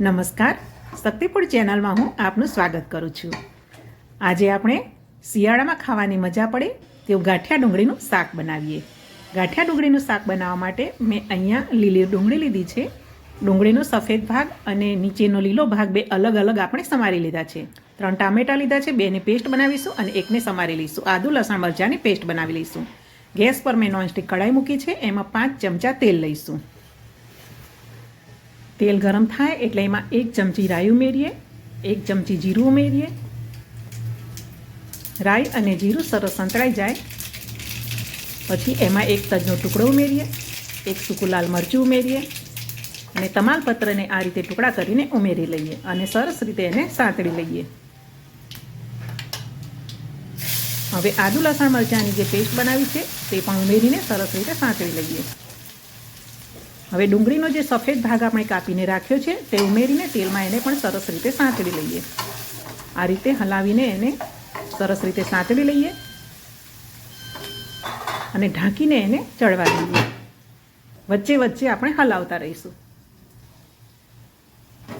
નમસ્કાર. શક્તિપુર ચેનલમાં હું આપનું સ્વાગત કરું છું. આજે આપણે શિયાળામાં ખાવાની મજા પડે તેવું ગાંઠિયા ડુંગળીનું શાક બનાવીએ. ગાંઠિયા ડુંગળીનું શાક બનાવવા માટે મેં અહીંયા લીલી ડુંગળી લીધી છે. ડુંગળીનો સફેદ ભાગ અને નીચેનો લીલો ભાગ બે અલગ અલગ આપણે સમારી લીધા છે. ત્રણ ટામેટાં લીધા છે, બેને પેસ્ટ બનાવીશું અને એકને સમારી લઈશું. આદુ, લસણ, મરચાંની પેસ્ટ બનાવી લઈશું. ગેસ પર મેં નોનસ્ટિક કઢાઈ મૂકી છે, એમાં પાંચ ચમચા તેલ લઈશું. તેલ ગરમ થાય એટલે એમાં એક ચમચી રાઈ ઉમેરીએ, એક ચમચી જીરું ઉમેરીએ. રાઈ અને જીરું સરસ સંતળાઈ જાય. પછી એમાં એક તજનો ટુકડો ઉમેરીએ, એક સૂકું લાલ મરચું ઉમેરીએ અને તમાલપત્રને આ રીતે ટુકડા કરીને ઉમેરી લઈએ અને સરસ રીતે એને સાંતળી લઈએ. હવે આદુ લસણ મરચાંની જે પેસ્ટ બનાવી છે, તે પણ ઉમેરીને સરસ રીતે સાંતળી લઈએ. હવે ડુંગળીનો જે સફેદ ભાગ આપણે કાપીને રાખ્યો છે, તે ઉમેરીને તેલમાં એને પણ સરસ રીતે સાંતળી લઈએ. આ રીતે હલાવીને એને સરસ રીતે સાંતળી લઈએ અને ઢાંકીને એને ચડવા દઈએ. વચ્ચે વચ્ચે આપણે હલાવતા રહીશું.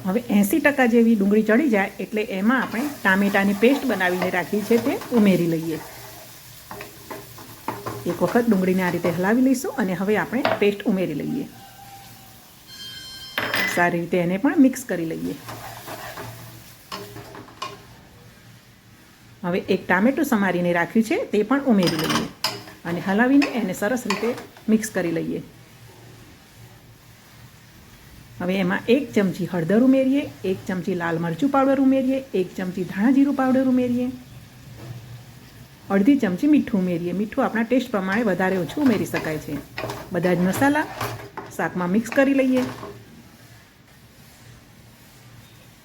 હવે એંસી ટકા જેવી ડુંગળી ચડી જાય એટલે એમાં આપણે ટામેટાની પેસ્ટ બનાવીને રાખી છે તે ઉમેરી લઈએ. એક વખત ડુંગળીને આ રીતે હલાવી લઈશું અને હવે આપણે પેસ્ટ ઉમેરી લઈએ. સારી રીતે એને પણ મિક્સ કરી લઈએ. હવે એક ટામેટું સમારીને રાખ્યું છે, તે પણ ઉમેરી લઈએ અને હલાવીને એને સરસ રીતે મિક્સ કરી લઈએ. હવે એમાં એક ચમચી હળદર ઉમેરીએ, એક ચમચી લાલ મરચું પાવડર ઉમેરીએ, એક ચમચી ધાણા જીરું પાવડર ઉમેરીએ. અડધી ચમચી મીઠું ઉમેરીએ. મીઠું આપણા ટેસ્ટ પ્રમાણે વધારે ઓછું ઉમેરી શકાય છે. બધા જ મસાલા શાકમાં મિક્સ કરી લઈએ.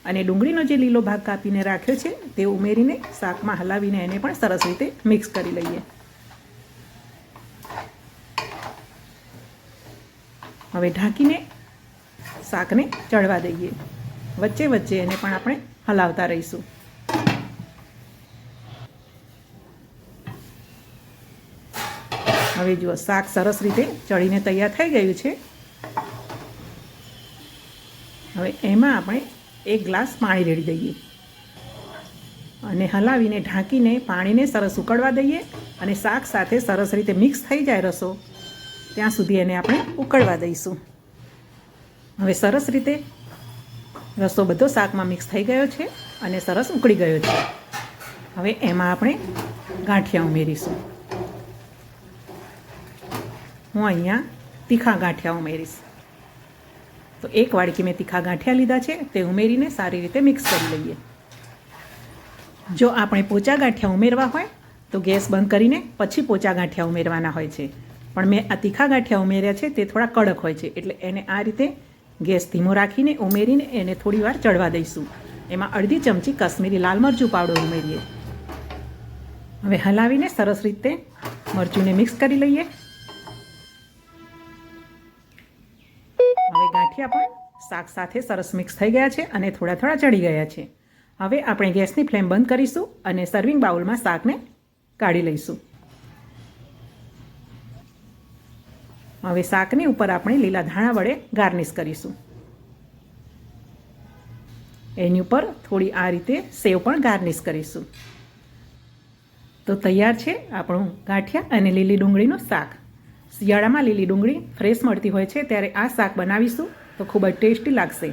અને ડુંગળીનો જે લીલો ભાગ કાપીને રાખ્યો છે, તે ઉમેરીને શાકમાં હલાવીને એને પણ સરસ રીતે મિક્સ કરી લઈએ. હવે ઢાંકીને શાકને ચડવા દઈએ. વચ્ચે વચ્ચે એને પણ આપણે હલાવતા રહીશું. હવે જુઓ, શાક સરસ રીતે ચડીને તૈયાર થઈ ગયું છે. હવે એમાં આપણે એક ગ્લાસ પાણી રેડી દઈએ. અને હલાવીને ઢાંકીને પાણીને સરસ ઉકળવા દઈએ અને શાક સાથે સરસ રીતે મિક્સ થઈ જાય રસો, ત્યાં સુધી એને આપણે ઉકળવા દઈશું. હવે સરસ રીતે રસો બધો શાકમાં મિક્સ થઈ ગયો છે અને સરસ ઉકળી ગયો છે. હવે એમાં આપણે ગાંઠિયા ઉમેરીશું. હું અહીંયા તીખા ગાંઠિયા ઉમેરીશ. તો એક વાડકી મેં તીખા ગાંઠિયા લીધા છે, તે ઉમેરીને સારી રીતે મિક્સ કરી લઈએ. જો આપણે પોચા ગાંઠિયા ઉમેરવા હોય, તો ગેસ બંધ કરીને પછી પોચા ગાંઠિયા ઉમેરવાના હોય છે. પણ મેં આ તીખા ગાંઠિયા ઉમેર્યા છે, તે થોડા કડક હોય છે, એટલે એને આ રીતે ગેસ ધીમો રાખીને ઉમેરીને એને થોડીવાર ચડવા દઈશું. એમાં અડધી ચમચી કશ્મીરી લાલ મરચું પાવડર ઉમેરીએ. હવે હલાવીને સરસ રીતે મરચુંને મિક્સ કરી લઈએ. ગાંઠિયા પણ શાક સાથે સરસ મિક્સ થઈ ગયા છે અને થોડા થોડા ચડી ગયા છે. હવે આપણે ગેસની ફ્લેમ બંધ કરીશું અને સર્વિંગ બાઉલમાં શાકને કાઢી લઈશું. હવે શાકની ઉપર આપણે લીલા ધાણા વડે ગાર્નિશ કરીશું. એની ઉપર થોડી આ રીતે સેવ પણ ગાર્નિશ કરીશું. તો તૈયાર છે આપણું ગાંઠિયા અને લીલી ડુંગળીનું શાક. શિયાળામાં લીલી ડુંગળી ફ્રેશ મળતી હોય છે, ત્યારે આ શાક બનાવીશું. તો ખૂબ જ ટેસ્ટી લાગશે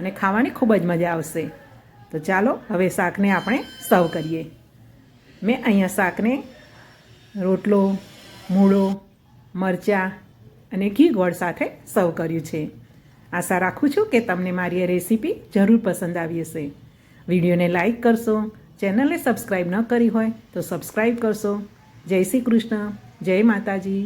અને ખાવાની ખૂબ જ મજા આવશે. તો ચાલો, હવે શાકને આપણે સર્વ કરીએ. મેં અહીંયા શાકને રોટલો, મૂળો, મરચાં અને ઘી ગોળ સાથે સર્વ કર્યું છે. આશા રાખું છું કે તમને મારી આ રેસીપી જરૂર પસંદ આવી હશે. વિડીયોને લાઈક કરશો, ચેનલને સબસ્ક્રાઈબ ન કરી હોય તો સબસ્ક્રાઈબ કરશો. જય શ્રી કૃષ્ણ, જય માતાજી.